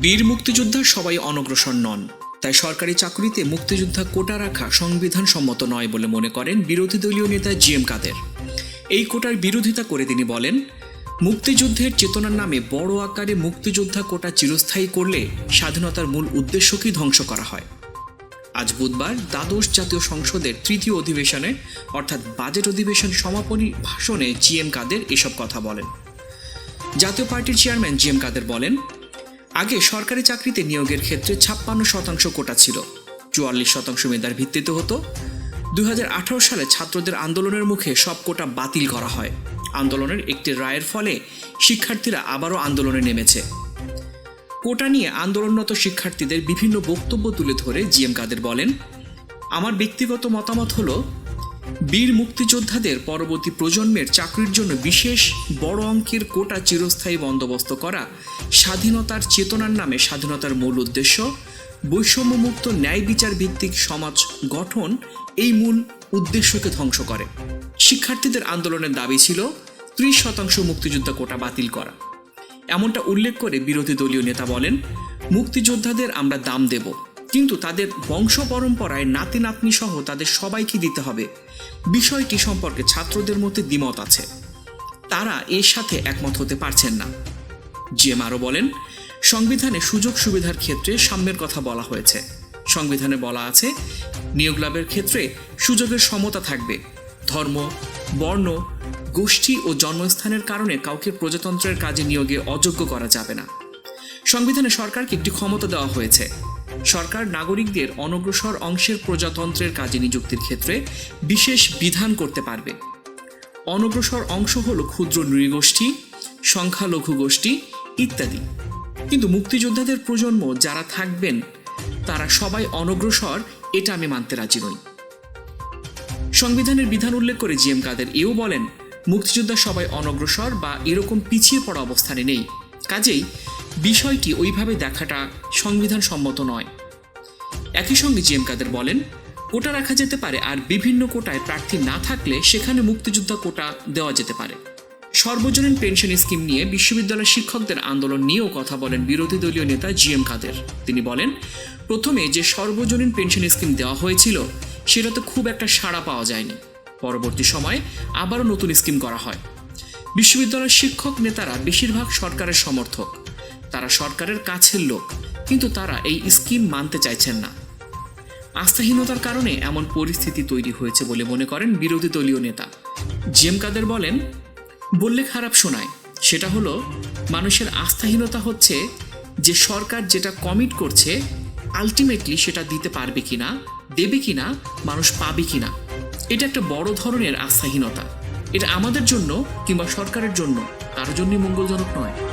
বীর মুক্তিযোদ্ধা সবাই অনগ্রসর নন। তাই সরকারি চাকরিতে মুক্তিযোদ্ধা কোটা রাখা সংবিধান সম্মত নয় বলে মনে করেন বিরোধী দলীয় নেতা জি এম কাদের। এই কোটার বিরোধিতা করে তিনি বলেন, মুক্তিযুদ্ধের চেতনার নামে বড় আকারে মুক্তিযোদ্ধা কোটা চিরস্থায়ী করলে স্বাধীনতার মূল উদ্দেশ্যকেই ধ্বংস করা হয়। আজ বুধবার দ্বাদশ জাতীয় সংসদের তৃতীয় অধিবেশনে, অর্থাৎ বাজেট অধিবেশন সমাপনী ভাষণে জি এম কাদের এসব কথা বলেন। জাতীয় পার্টির চেয়ারম্যান জি এম কাদের বলেন আগে সরকারি চাকরিতে নিয়োগের ক্ষেত্রে ছাপ্পান্ন শতাংশ কোটা ছিল। চুয়াল্লিশ শতাংশ মেধার ভিত্তিতে হতো। দু হাজার আঠারো সালে ছাত্রদের আন্দোলনের মুখে সব কোটা বাতিল করা হয়। আন্দোলনের একটি রায়ের ফলে শিক্ষার্থীরা আবারও আন্দোলনে নেমেছে। কোটা নিয়ে আন্দোলনরত শিক্ষার্থীদের বিভিন্ন বক্তব্য তুলে ধরে জি এম কাদের বলেন, আমার ব্যক্তিগত মতামত হলো বীর মুক্তিযোদ্ধাদের পরবর্তী প্রজন্মের চাকরির জন্য বিশেষ বড় অঙ্কের কোটা চিরস্থায়ী বন্দোবস্ত করা স্বাধীনতার চেতনার নামে স্বাধীনতার মূল উদ্দেশ্য, বৈষম্যমুক্ত ন্যায় বিচার ভিত্তিক সমাজ গঠন এই মূল উদ্দেশ্যকে ধ্বংস করে। শিক্ষার্থীদের আন্দোলনের দাবি ছিল ত্রিশ শতাংশ মুক্তিযোদ্ধা কোটা বাতিল করা। এমনটা উল্লেখ করে বিরোধী দলীয় নেতা বলেন, মুক্তিযোদ্ধাদের আমরা দাম দেব। কিন্তু তাদের বংশ পরম্পরায় নাতি নাতনি সহ তাদের সবাইকে দিতে হবে। বিষয়টি সম্পর্কে ছাত্রদের মধ্যে দ্বিমত আছে। তারা এর সাথে একমত হতে পারছেন না। জিএম আরও বলেন, সংবিধানে সুযোগ সুবিধার ক্ষেত্রে সাম্যের কথা বলা হয়েছে। সংবিধানে বলা আছে, নিয়োগ লাভের ক্ষেত্রে সুযোগের সমতা থাকবে। ধর্ম, বর্ণ, গোষ্ঠী ও জন্মস্থানের কারণে কাউকে প্রজাতন্ত্রের কাজে নিয়োগে অযোগ্য করা যাবে না। সংবিধানে সরকারকে একটি ক্ষমতা দেওয়া হয়েছে। সরকার নাগরিকদের অনগ্রসর অংশের প্রজাতন্ত্রের কাজে নিযুক্তির ক্ষেত্রে বিশেষ বিধান করতে পারবে। অনগ্রসর অংশ হল ক্ষুদ্র নৃগোষ্ঠী, সংখ্যালঘু গোষ্ঠী ইত্যাদি। কিন্তু মুক্তিযোদ্ধাদের প্রজন্ম যারা থাকবেন, তারা সবাই অনগ্রসর, এটা আমি মানতে রাজি নই। সংবিধানের বিধান উল্লেখ করে জি এম কাদের এও বলেন, মুক্তিযোদ্ধা সবাই অনগ্রসর বা এরকম পিছিয়ে পড়া অবস্থানে নেই। কাজেই বিষয়টি ওইভাবে দেখাটা সংবিধান সম্মত নয়। একই সঙ্গে জি এম কাদের বলেন, কোটা রাখা যেতে পারে আর বিভিন্ন কোটায় প্রার্থী না থাকলে সেখানে মুক্তিযোদ্ধা কোটা দেওয়া যেতে পারে। সর্বজনীন পেনশন স্কিম নিয়ে বিশ্ববিদ্যালয়ের শিক্ষকদের আন্দোলন নিয়েও কথা বলেন বিরোধী দলীয় নেতা জি এম কাদের। তিনি বলেন, প্রথমে যে সর্বজনীন পেনশন স্কিম দেওয়া হয়েছিল, সেটাতে খুব একটা সাড়া পাওয়া যায়নি। পরবর্তী সময়ে আবারও নতুন স্কিম করা হয়। বিশ্ববিদ্যালয়ের শিক্ষক নেতারা বেশিরভাগ সরকারের সমর্থক। সরকারের কাছের লোক, কিন্তু তারা এই স্কিম মানতে চাইছেন না। আস্থাহীনতার কারণে এমন পরিস্থিতি তৈরি হয়েছে বলে মনে করেন বিরোধী দলীয় নেতা। জেম কাদের বলেন, বললে খারাপ শোনায়। সেটা হলো, মানুষের আস্থাহীনতা হচ্ছে যে সরকার যেটা কমিট করছে আলটিমেটলি সেটা দিতে পারবে কিনা, দেবে কিনা, মানুষ পাবে কিনা। এটা একটা বড় ধরনের আস্থাহীনতা। এটা আমাদের জন্য কিংবা সরকারের জন্য কারোর জন্যই মঙ্গলজনক নয়।